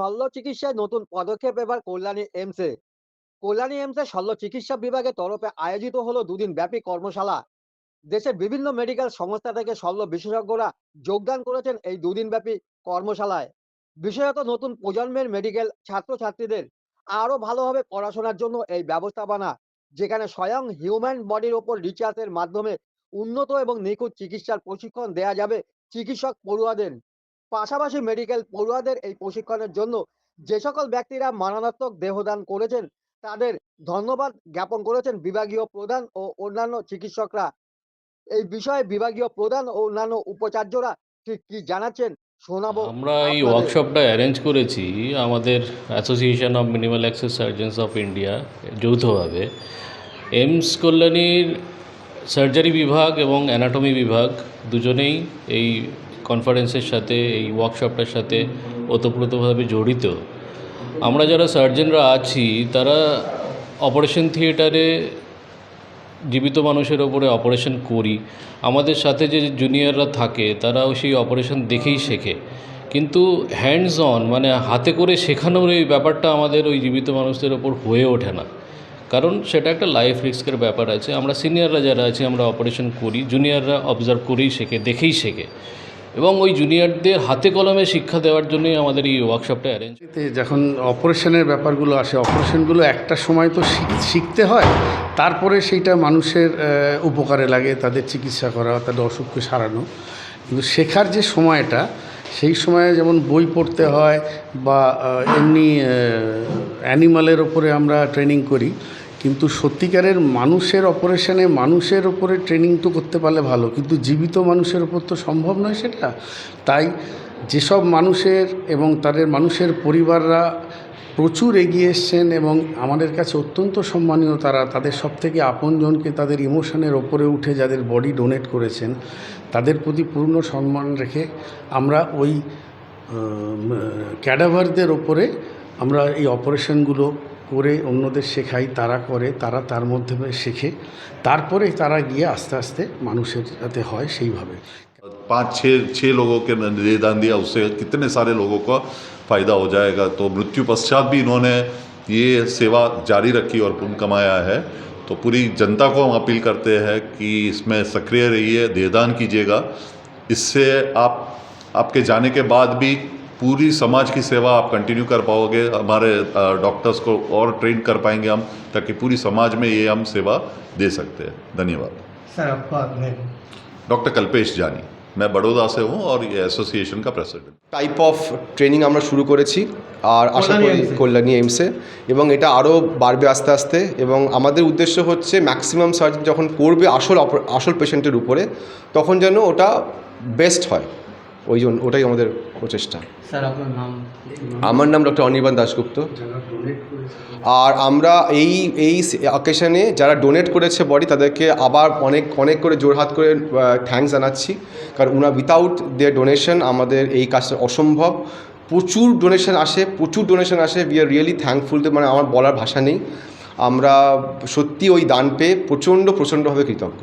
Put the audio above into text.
শল্য চিকিৎসায় নতুন পদক্ষেপ এবার কল্যাণী এমসে কল্যাণী এমসে শল্য চিকিৎসা বিভাগের তরফে আয়োজিত হলো দুদিন ব্যাপী কর্মশালা। দেশের বিভিন্ন মেডিকেল সংস্থা থেকে শল্য বিশেষজ্ঞরা যোগদান করেছেন এই দুদিন ব্যাপী কর্মশালায়। বিশেষত নতুন প্রজন্মের মেডিকেল ছাত্রছাত্রীদের আরও ভালোভাবে পড়াশোনার জন্য এই ব্যবস্থাপনা, যেখানে স্বয়ং হিউম্যান বডির ওপর রিচার্জের মাধ্যমে উন্নত এবং নিখুঁত চিকিৎসার প্রশিক্ষণ দেয়া যাবে চিকিৎসক পড়ুয়াদের। পাশাপাশি মেডিকেল পড়ুয়াদের এই প্রশিক্ষণের জন্য যে সকল ব্যক্তিরা মারণাত্মক দেহদান করেছেন তাদের ধন্যবাদ জ্ঞাপন করেছেন বিভাগীয় প্রধান ও অন্যান্য চিকিৎসকরা। এই বিষয়ে বিভাগীয় প্রধান ও অন্যান্য উপাচার্যরা ঠিক কি জানাচ্ছেন শোনাবো আমরা এই ওয়ার্কশপটা অ্যারেঞ্জ করেছি আমাদের Association of Minimal Access Surgeons of India যৌথভাবে। এমস কল্যাণীর সার্জারি বিভাগ এবং অ্যানাটমি বিভাগ দুজনেই এই কনফারেন্সের সাথে, এই ওয়ার্কশপটার সাথে ওতপ্রোতভাবে জড়িত। আমরা যারা সার্জনরা আছি, তারা অপারেশন থিয়েটারে জীবিত মানুষের ওপরে অপারেশন করি। আমাদের সাথে যে জুনিয়ররা থাকে, তারাও সেই অপারেশন দেখেই শেখে। কিন্তু হ্যান্ডস অন মানে হাতে করে শেখানোর এই ব্যাপারটা আমাদের ওই জীবিত মানুষদের ওপর হয়ে ওঠে না। কারণ সেটা একটা লাইফ রিস্কের ব্যাপার আছে। আমরা সিনিয়ররা যারা আছি, আমরা অপারেশন করি। জুনিয়ররা অবজার্ভ করেই শেখে, দেখেই শেখে। এবং ওই জুনিয়রদের হাতে কলমে শিক্ষা দেওয়ার জন্যই আমাদের এই ওয়ার্কশপটা অ্যারেঞ্জ যখন অপারেশনের ব্যাপারগুলো আসে অপারেশনগুলো একটা সময় তো শিখ- শিখতে হয়, তারপরে সেইটা মানুষের উপকারে লাগে, তাদের চিকিৎসা করা, তাদের অসুখকে সারানো। কিন্তু শেখার যে সময়টা, সেই সময়ে যেমন বই পড়তে হয় বা এমনি অ্যানিমালের ওপরে আমরা ট্রেনিং করি কিন্তু সত্যিকারের মানুষের অপারেশানে মানুষের ওপরে ট্রেনিং তো করতে পারলে ভালো, কিন্তু জীবিত মানুষের ওপর তো সম্ভব নয় সেটা। তাই যেসব মানুষের এবং তাদের মানুষের পরিবাররা প্রচুর এগিয়ে এসছেন এবং আমাদের কাছে অত্যন্ত সম্মানীয় তারা, তাদের সব থেকে আপনজনকে তাদের ইমোশনের ওপরে উঠে যাদের বডি ডোনেট করেছেন, তাদের প্রতি পূর্ণ সম্মান রেখে আমরা ওই ক্যাডাভারদের ওপরে আমরা এই অপারেশনগুলো করে অন্যদের শেখাই তারা করে তারা তার মধ্যে শেখে তারপরে তারা গিয়ে আস্তে আস্তে মানুষের সাথে হয় সেইভাবে पाँच छः छः लोगों के निदान दिया उससे कितने सारे लोगों को फ़ायदा हो जाएगा तो मृत्यु पश्चात भी इन्होंने ये सेवा जारी रखी और पुण्य कमाया है तो पूरी जनता को हम अपील करते हैं कि इसमें सक्रिय रहिए देहदान कीजिएगा इससे आप आपके जाने के बाद भी पूरी समाज की सेवा आप कंटिन्यू कर पाओगे हमारे डॉक्टर्स को और ट्रेन कर पाएंगे हम ताकि पूरी समाज में ये हम सेवा दे सकते हैं धन्यवाद सर आपका नेम डॉक्टर कल्पेश जानी मैं बड़ौदा से हूँ और ये एसोसिएशन का प्रेसिडेंट টাইপ অফ ট্রেনিং আমরা শুরু করেছি আর আশা কল্যাণী করি AIMS-এ। কল্যাণী এইমসে এবং এটা আরও বাড়বে আস্তে আস্তে এবং আমাদের উদ্দেশ্য হচ্ছে ম্যাক্সিমাম সার্জন যখন করবে আসল অপ- আসল পেশেন্টের উপরে তখন যেন ওটা বেস্ট হয় ওই জন্য ওটাই আমাদের প্রচেষ্টা। আমার নাম ডক্টর অনির্বাণ দাশগুপ্ত। আর আমরা এই এই অকেশনে যারা ডোনেট করেছে বডি তাদেরকে আবার অনেক অনেক করে জোরহাত করে থ্যাংকস জানাচ্ছি। কারণ ওনার উইথাউট দেয়ার ডোনেশন আমাদের এই কাজটা অসম্ভব। প্রচুর ডোনেশন আসে প্রচুর ডোনেশন আসে। উই আর রিয়েলি থ্যাঙ্কফুল মানে আমার বলার ভাষা নেই। আমরা সত্যি ওই দান পেয়ে প্রচণ্ড প্রচণ্ডভাবে কৃতজ্ঞ।